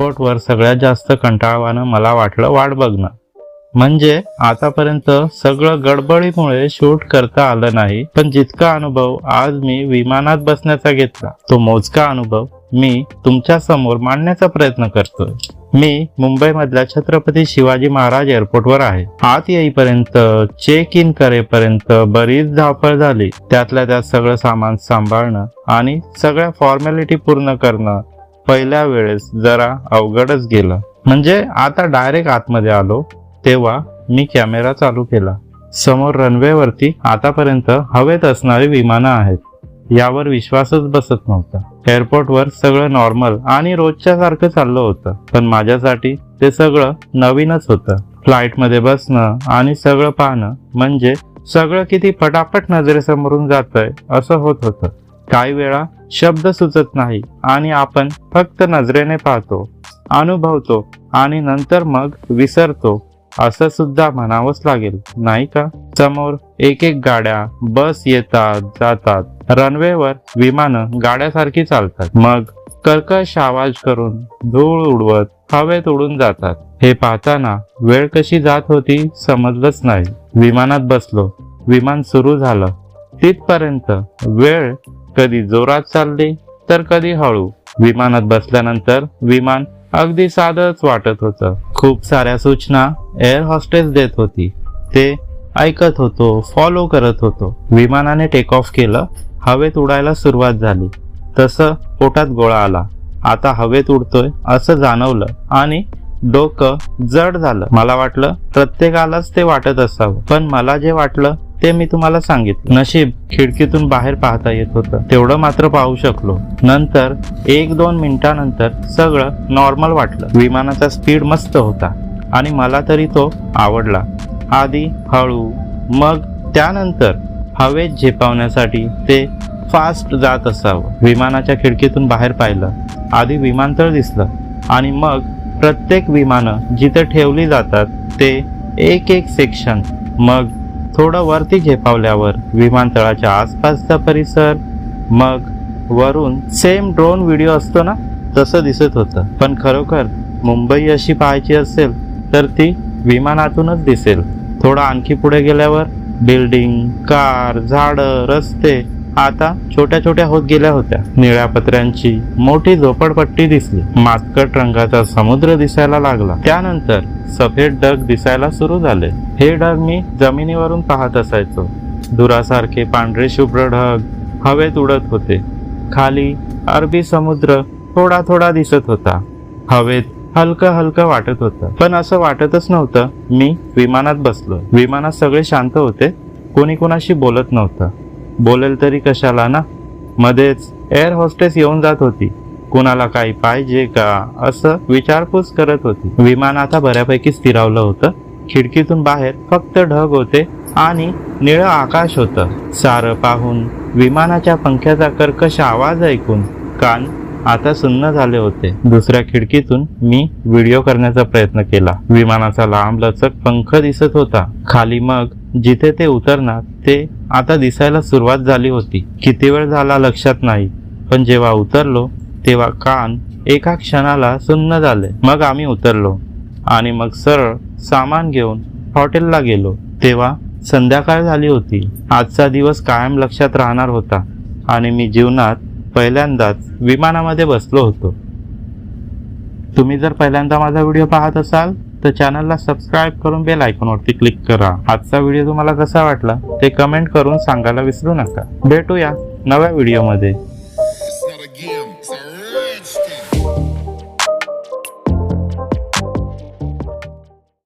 एअरपोर्टवर सगळ्यात जास्त कंटाळवानं मला वाटलं वाट बघणं. म्हणजे आतापर्यंत सगळं गडबडीमुळे शूट करता आलं नाही पण जितका अनुभव आज मी विमानात बसण्याचा घेतला तो मोजका अनुभव मी तुमच्यासमोर मांडण्याचा प्रयत्न करतोय. मी मुंबईमधल्या छत्रपती शिवाजी महाराज एअरपोर्टवर आहे. आत येईपर्यंत चेक इन करेपर्यंत बरीच धावपळ झाली. त्यातल्या त्यात सगळं सामान सांभाळणं आणि सगळ्या फॉर्मॅलिटी पूर्ण करणं पहिल्या वेळेस जरा अवघडच गेलं. म्हणजे आता डायरेक्ट आतमध्ये आलो तेव्हा मी कॅमेरा चालू केला. समोर रनवेवरती आतापर्यंत हवेत असणारी विमानं आहेत. यावर विश्वासच बसत नव्हता. एअरपोर्टवर सगळं नॉर्मल आणि रोजच्या सारखं चाललं होतं. पण माझ्यासाठी ते सगळं नवीनच होतं. फ्लाईटमध्ये बसणं आणि सगळं पाहणं म्हणजे सगळं किती पटापट नजरेसमोरून जातंय असं होत होतं. काही वेळा शब्द सुचत नाही आणि आपण फक्त नजरेने पाहतो अनुभवतो आणि नंतर मग विसरतो असं सुद्धा म्हणावंच लागेल नाही का? समोर एक एक गाड्या बस येतात जातात. रनवेवर विमानं गाड्यासारखी चालतात. मग कर्कश आवाज करून धूळ उडवत हवेत उडून जातात. हे पाहताना वेळ कशी जात होती समजलंच नाही. विमानात बसलो. विमान सुरू झालं. तिथपर्यंत वेळ कधी जोरात चालले तर कधी हळू. विमानात बसल्यानंतर विमान अगदी साधंच वाटत होतं. खूप साऱ्या सूचना एअर हॉस्टेस देत होती. ते ऐकत होतो फॉलो करत होतो. विमानाने टेक ऑफ केलं हवेत उडायला सुरुवात झाली. तसं पोटात गोळा आला. आता हवेत उडतोय असं जाणवलं आणि डोकं जड झालं. मला वाटलं प्रत्येकालाच ते वाटत असावं. पण मला जे वाटलं ते मी तुम्हाला सांगितलं. नशीब खिडकीतून बाहेर पाहता येत होतं. तेवढं मात्र पाहू शकलो. नंतर एक दोन मिनिटानंतर सगळं नॉर्मल वाटलं. विमानाचा स्पीड मस्त होता आणि मला तरी तो आवडला. आधी हळू मग त्यानंतर हवेत झेपावण्यासाठी ते फास्ट जात असावं. विमानाच्या खिडकीतून बाहेर पाहिलं. आधी विमानतळ दिसलं आणि मग प्रत्येक विमानं जिथे ठेवली जातात ते एक एक सेक्शन मग थोडं वरती झेपावल्यावर विमानतळाच्या आसपासचा परिसर. मग वरून सेम ड्रोन व्हिडिओ असतो ना? तसं दिसत होतं. पण खरोखर मुंबई अशी पाहायची असेल तर ती विमानातूनच दिसेल. थोडं आणखी पुढे गेल्यावर बिल्डिंग कार झाडं रस्ते आता छोट्या छोट्या होत गेल्या होत्या. निळ्या पत्र्यांची मोठी झोपडपट्टी दिसली. मातकट रंगाचा समुद्र दिसायला लागला. त्यानंतर सफेद ढग दिसायला सुरू झाले. हे ढग मी जमिनीवरून पाहत असायचो. धुरासारखे पांढरे शुभ्र ढग हवेत उडत होते. खाली अरबी समुद्र थोडा थोडा दिसत होता. हवेत हलकं हलकं वाटत होतं. पण असं वाटतच नव्हतं मी विमानात बसलो. विमानात सगळे शांत होते. कोणी कोणाशी बोलत नव्हतं. बोलेल तरी कशाला ना? मध्येच एअर होस्टेस येऊन जात होती. कुणाला काही पाहिजे का? असं विचारपूस करत होती. विमान आता बऱ्यापैकी स्थिरावलं होतं. खिडकीतून बाहेर फक्त ढग होते आणि निळं आकाश होतं. सारं पाहून विमानाच्या पंख्याचा कर्कश आवाज ऐकून कान आता सुन्न झाले होते. दुसऱ्या खिडकीतून मी व्हिडिओ करण्याचा प्रयत्न केला. विमानाचा लांब लचक पंख दिसत होता. खाली मग जिथे ते उतरणार ते आता दिसायला सुरुवात झाली होती. किती वेळ झाला लक्षात नाही. पण जेव्हा उतरलो तेव्हा कान एका क्षणाला सुन्न झाले. मग आम्ही उतरलो आणि मग सरळ सामान घेऊन हॉटेलला गेलो. तेव्हा संध्याकाळ झाली होती. आजचा दिवस कायम लक्षात राहणार होता आणि मी जीवनात पहिल्यांदाच विमानामध्ये बसलो होतो. तुम्ही जर पहिल्यांदा माझा व्हिडिओ पाहत असाल तर चॅनलला सबस्क्राईब करून बेल आयकॉनवरती क्लिक करा. आजचा व्हिडिओ तुम्हाला कसा वाटला ते कमेंट करून सांगायला विसरू नका. भेटूया नव्या व्हिडिओमध्ये